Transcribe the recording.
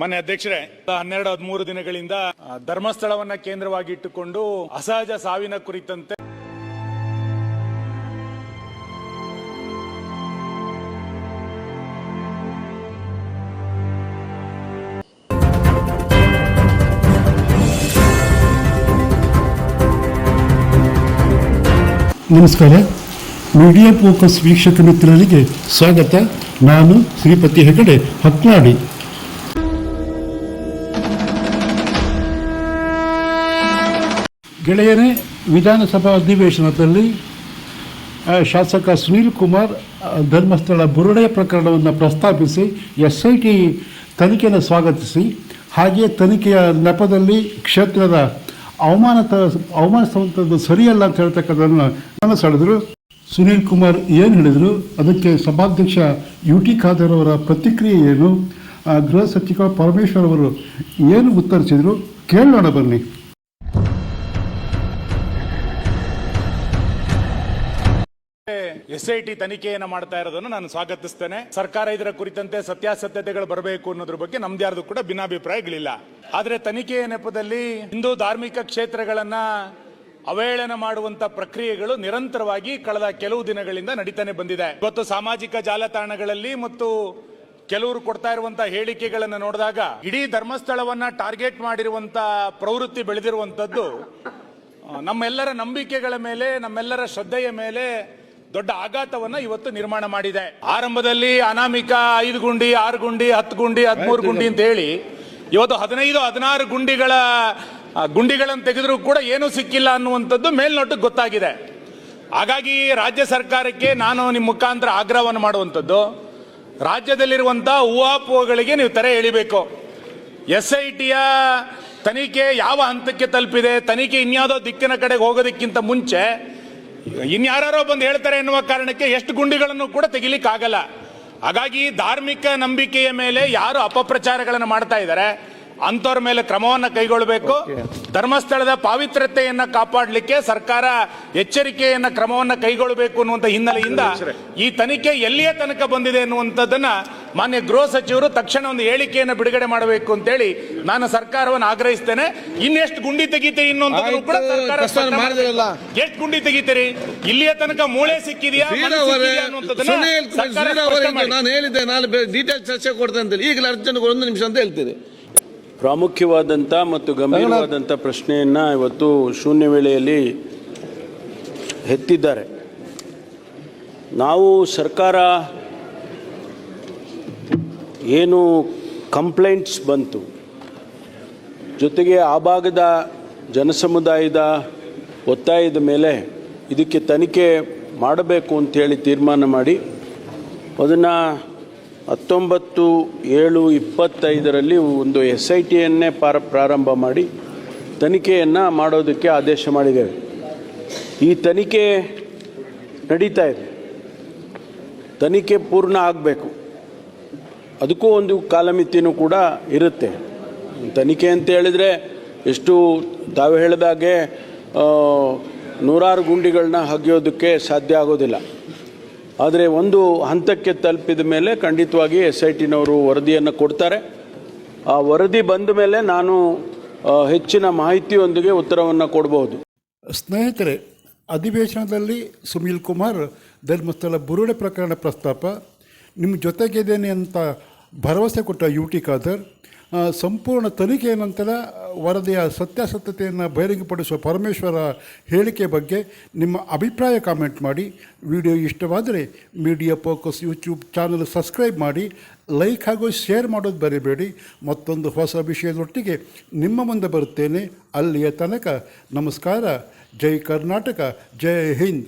ಮಾನ್ಯ ಅಧ್ಯಕ್ಷರೇ ಹನ್ನೆರಡು ಹದಿಮೂರು ದಿನಗಳಿಂದ ಧರ್ಮಸ್ಥಳವನ್ನ ಕೇಂದ್ರವಾಗಿ ಇಟ್ಟುಕೊಂಡು ಅಸಹಜ ಸಾವಿನ ಕುರಿತಂತೆ ನಮಸ್ಕಾರ. ಮೀಡಿಯಾ ಫೋಕಸ್ ವೀಕ್ಷಕ ಮಿತ್ರರಿಗೆ ಸ್ವಾಗತ. ನಾನು ಶ್ರೀಪತಿ ಹೆಗಡೆ ಹತ್ನಾಡಿ ಗೆಳೆಯರೇ, ವಿಧಾನಸಭಾ ಅಧಿವೇಶನದಲ್ಲಿ ಶಾಸಕ ಸುನೀಲ್ ಕುಮಾರ್ ಧರ್ಮಸ್ಥಳ ಬುರುಡೆ ಪ್ರಕರಣವನ್ನು ಪ್ರಸ್ತಾಪಿಸಿ ಎಸ್ ಐ ಟಿ ತನಿಖೆಯನ್ನು ಸ್ವಾಗತಿಸಿ ಹಾಗೆಯೇ ತನಿಖೆಯ ನೆಪದಲ್ಲಿ ಕ್ಷೇತ್ರದ ಅವಮಾನ ಅವಮಾನಿಸುವಂಥದ್ದು ಸರಿಯಲ್ಲ ಅಂತ ಹೇಳ್ತಕ್ಕಂಥದ್ದನ್ನು ಮನಸ್ಸು ಸೆಳೆದ್ರು ಸುನೀಲ್ ಕುಮಾರ್ ಏನು ಹೇಳಿದರು? ಅದಕ್ಕೆ ಸಭಾಧ್ಯಕ್ಷ ಯು ಟಿ ಖಾದರ್ ಅವರ ಪ್ರತಿಕ್ರಿಯೆ ಏನು? ಗೃಹ ಸಚಿವ ಪರಮೇಶ್ವರ್ ಅವರು ಏನು ಉತ್ತರಿಸಿದರು? ಕೇಳೋಣ ಬನ್ನಿ. ಎಸ್ ಐ ಟಿ ತನಿಖೆಯನ್ನು ಮಾಡ್ತಾ ಇರೋದನ್ನು ನಾನು ಸ್ವಾಗತಿಸ್ತೇನೆ. ಸರ್ಕಾರ ಇದರ ಕುರಿತಂತೆ ಸತ್ಯಾಸತ್ಯತೆಗಳು ಬರಬೇಕು ಅನ್ನೋದ್ರ ಬಗ್ಗೆ ನಮ್ದ್ಯಾರ್ದು ಕೂಡ ಭಿನ್ನಾಭಿಪ್ರಾಯಗಳಿಲ್ಲ. ಆದರೆ ತನಿಖೆಯ ನೆಪದಲ್ಲಿ ಹಿಂದೂ ಧಾರ್ಮಿಕ ಕ್ಷೇತ್ರಗಳನ್ನ ಅವಹೇಳನ ಮಾಡುವಂತ ಪ್ರಕ್ರಿಯೆಗಳು ನಿರಂತರವಾಗಿ ಕಳೆದ ಕೆಲವು ದಿನಗಳಿಂದ ನಡೀತಾನೆ ಬಂದಿದೆ. ಇವತ್ತು ಸಾಮಾಜಿಕ ಜಾಲತಾಣಗಳಲ್ಲಿ ಮತ್ತು ಕೆಲವರು ಕೊಡ್ತಾ ಇರುವಂತ ಹೇಳಿಕೆಗಳನ್ನು ನೋಡಿದಾಗ ಇಡೀ ಧರ್ಮಸ್ಥಳವನ್ನ ಟಾರ್ಗೆಟ್ ಮಾಡಿರುವಂತ ಪ್ರವೃತ್ತಿ ಬೆಳೆದಿರುವಂತದ್ದು ನಮ್ಮೆಲ್ಲರ ನಂಬಿಕೆಗಳ ಮೇಲೆ, ನಮ್ಮೆಲ್ಲರ ಶ್ರದ್ಧೆಯ ಮೇಲೆ ದೊಡ್ಡ ಆಘಾತವನ್ನ ಇವತ್ತು ನಿರ್ಮಾಣ ಮಾಡಿದೆ. ಆರಂಭದಲ್ಲಿ ಅನಾಮಿಕ ಐದು ಗುಂಡಿ ಆರು ಗುಂಡಿ ಹತ್ತು ಗುಂಡಿ ಹದಿಮೂರು ಗುಂಡಿ ಅಂತ ಹೇಳಿ ಇವತ್ತು ಹದಿನೈದು ಹದಿನಾರು ಗುಂಡಿಗಳ ಗುಂಡಿಗಳನ್ನು ತೆಗೆದರೂ ಕೂಡ ಏನೂ ಸಿಕ್ಕಿಲ್ಲ ಅನ್ನುವಂಥದ್ದು ಮೇಲ್ನೋಟಕ್ಕೆ ಗೊತ್ತಾಗಿದೆ. ಹಾಗಾಗಿ ರಾಜ್ಯ ಸರ್ಕಾರಕ್ಕೆ ನಾನು ನಿಮ್ಮ ಮುಖಾಂತರ ಆಗ್ರಹವನ್ನು ಮಾಡುವಂಥದ್ದು. ರಾಜ್ಯದಲ್ಲಿರುವಂತಹ ಊಹಾಪೋಹಗಳಿಗೆ ನೀವು ತೆರೆ ಎಳಿಬೇಕು. ಎಸ್ ಐ ಟಿಯ ತನಿಖೆ ಯಾವ ಹಂತಕ್ಕೆ ತಲುಪಿದೆ ತನಿಖೆ ಇನ್ಯಾವುದೋ ದಿಕ್ಕಿನ ಕಡೆಗೆ ಹೋಗೋದಕ್ಕಿಂತ ಮುಂಚೆ ಇನ್ಯಾರೋ ಬಂದು ಹೇಳ್ತಾರೆ ಎನ್ನುವ ಕಾರಣಕ್ಕೆ ಎಷ್ಟು ಗುಂಡಿಗಳನ್ನು ಕೂಡ ತೆಗಿಲಿಕ್ಕಾಗಲ್ಲ. ಹಾಗಾಗಿ ಧಾರ್ಮಿಕ ನಂಬಿಕೆಯ ಮೇಲೆ ಯಾರು ಅಪಪ್ರಚಾರಗಳನ್ನು ಮಾಡ್ತಾ ಇದ್ದಾರೆ ಅಂಥವ್ರ ಮೇಲೆ ಕ್ರಮವನ್ನು ಕೈಗೊಳ್ಳಬೇಕು ಧರ್ಮಸ್ಥಳದ ಪಾವಿತ್ರ್ಯತೆಯನ್ನ ಕಾಪಾಡಲಿಕ್ಕೆ ಸರ್ಕಾರ ಎಚ್ಚರಿಕೆಯನ್ನ ಕ್ರಮವನ್ನು ಕೈಗೊಳ್ಳಬೇಕು ಅನ್ನುವಂತ ಹಿನ್ನೆಲೆಯಿಂದ ಈ ತನಿಖೆ ಎಲ್ಲಿಯ ತನಕ ಬಂದಿದೆ ಅನ್ನುವಂಥದ್ದನ್ನ ಮಾನ್ಯ ಗೃಹ ಸಚಿವರು ತಕ್ಷಣ ಒಂದು ಹೇಳಿಕೆಯನ್ನು ಬಿಡುಗಡೆ ಮಾಡಬೇಕು ಅಂತೇಳಿ ನಾನು ಸರ್ಕಾರವನ್ನು ಆಗ್ರಹಿಸ್ತೇನೆ. ಇನ್ನೆಷ್ಟು ಗುಂಡಿ ತೆಗಿತೀರಿ ಇನ್ನೊಂದು ಕೂಡ ಸರ್ಕಾರ. ಎಷ್ಟು ಗುಂಡಿ ತೆಗಿತೀರಿ? ಇಲ್ಲಿಯ ತನಕ ಮೂಳೆ ಸಿಕ್ಕಿದೆಯಾ. ನಾನು ಹೇಳಿದ್ದೆ ನಾನು ಡೀಟೇಲ್ ಚರ್ಚೆ ಕೊಡ್ತೇನೆ ಅಂತೇಳಿ. ಈಗಲೇ ಅರ್ಜೆಂಟ್ ಒಂದು ನಿಮಿಷ ಅಂತ ಹೇಳ್ತೀರಿ ಪ್ರಾಮುಖ್ಯವಾದಂಥ ಮತ್ತು ಗಂಭೀರವಾದಂಥ ಪ್ರಶ್ನೆಯನ್ನು ಇವತ್ತು ಶೂನ್ಯ ವೇಳೆಯಲ್ಲಿ ಎತ್ತಿದ್ದಾರೆ. ನಾವು ಸರ್ಕಾರ ಏನು ಕಂಪ್ಲೇಂಟ್ಸ್ ಬಂತು? ಜೊತೆಗೆ ಆ ಭಾಗದ ಜನಸಮುದಾಯದ ಒತ್ತಾಯದ ಮೇಲೆ ಇದಕ್ಕೆ ತನಿಖೆ ಮಾಡಬೇಕು ಅಂಥೇಳಿ ತೀರ್ಮಾನ ಮಾಡಿ, ಅದನ್ನು ಹತ್ತೊಂಬತ್ತು ಏಳು ಇಪ್ಪತ್ತೈದರಲ್ಲಿ ಒಂದು ಎಸ್ ಐ ಟಿಯನ್ನೇ ಪಾರ ಪ್ರಾರಂಭ ಮಾಡಿ ತನಿಖೆಯನ್ನು ಮಾಡೋದಕ್ಕೆ ಆದೇಶ ಮಾಡಿದ್ದೇವೆ. ಈ ತನಿಖೆ ನಡೀತಾ ಇದೆ. ತನಿಖೆ ಪೂರ್ಣ ಆಗಬೇಕು. ಅದಕ್ಕೂ ಒಂದು ಕಾಲಮಿತಿನೂ ಕೂಡ ಇರುತ್ತೆ. ತನಿಖೆ ಅಂತ ಹೇಳಿದರೆ ಎಷ್ಟು ತಾವು ಹೇಳಿದಾಗೆ ನೂರಾರು ಗುಂಡಿಗಳನ್ನ ಹಗೆಯೋದಕ್ಕೆ ಸಾಧ್ಯ ಆಗೋದಿಲ್ಲ. ಆದರೆ ಒಂದು ಹಂತಕ್ಕೆ ತಲುಪಿದ ಮೇಲೆ ಖಂಡಿತವಾಗಿ ಎಸ್ ಐ ಟಿನವರು ವರದಿಯನ್ನು ಕೊಡ್ತಾರೆ. ಆ ವರದಿ ಬಂದ ಮೇಲೆ ನಾನು ಹೆಚ್ಚಿನ ಮಾಹಿತಿಯೊಂದಿಗೆ ಉತ್ತರವನ್ನು ಕೊಡಬಹುದು. ಸ್ನೇಹಿತರೆ, ಅಧಿವೇಶನದಲ್ಲಿ ಸುನೀಲ್ ಕುಮಾರ್ ಧರ್ಮಸ್ಥಳ ಬುರುಡೆ ಪ್ರಕರಣ ಪ್ರಸ್ತಾಪ ನಿಮ್ಮ ಜೊತೆಗಿದ್ದೇನೆ ಅಂತ ಭರವಸೆ ಕೊಟ್ಟ ಯು ಟಿ ಖಾದರ್ ಸಂಪೂರ್ಣ ತನಿಖೆಯ ನಂತರ ವರದಿಯ ಸತ್ಯಾಸತ್ಯತೆಯನ್ನು ಬಹಿರಂಗಪಡಿಸುವ ಪರಮೇಶ್ವರ ಹೇಳಿಕೆ ಬಗ್ಗೆ ನಿಮ್ಮ ಅಭಿಪ್ರಾಯ ಕಾಮೆಂಟ್ ಮಾಡಿ. ವಿಡಿಯೋ ಇಷ್ಟವಾದರೆ media focus YouTube channel subscribe ಮಾಡಿ. ಲೈಕ್ ಹಾಗೂ ಶೇರ್ ಮಾಡೋದು ಬರೀಬೇಡಿ. ಮತ್ತೊಂದು ಹೊಸ ವಿಷಯದೊಟ್ಟಿಗೆ ನಿಮ್ಮ ಮುಂದೆ ಬರುತ್ತೇನೆ. ಅಲ್ಲಿಯ ತನಕ ನಮಸ್ಕಾರ. ಜೈ ಕರ್ನಾಟಕ. ಜೈ ಹಿಂದ್.